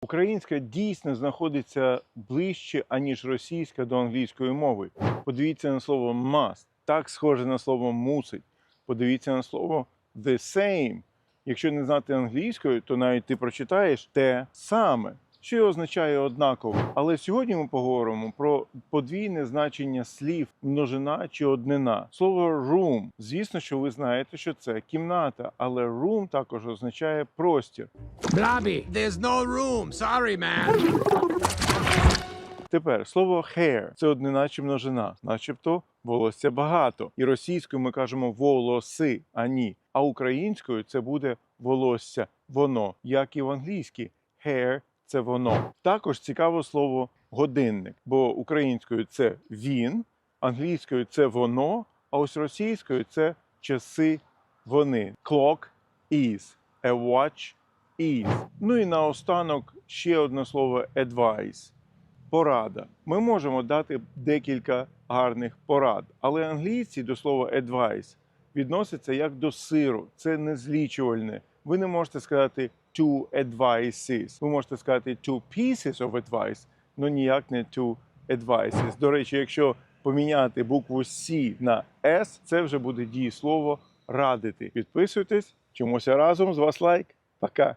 Українська дійсно знаходиться ближче, аніж російська до англійської мови. Подивіться на слово must, так схоже на слово мусить. Подивіться на слово the same. Якщо не знати англійською, то навіть ти прочитаєш те саме, що й означає однаково. Але сьогодні ми поговоримо про подвійне значення слів множина чи однина. Слово room. Звісно, що ви знаєте, що це кімната, але room також означає простір. Blobby, there's no room. Sorry, man. Тепер слово hair – це однина чи множина, начебто волосся багато. І російською ми кажемо волоси, а ні. А українською це буде волосся, воно, як і в англійській. Hair – це воно. Також цікаво слово годинник, бо українською це він, англійською це воно, а ось російською це часи вони. Clock is, a watch is. Ну і наостанок ще одне слово advice порада. Ми можемо дати декілька гарних порад, але англійці до слова advice відносяться як до сиру. Це незлічувальне. Ви не можете сказати two advices. Ви можете сказати two pieces of advice, але ніяк не two advices. До речі, якщо поміняти букву C на S, це вже буде дієслово радити. Підписуйтесь, чомуся разом з вас лайк. Пока.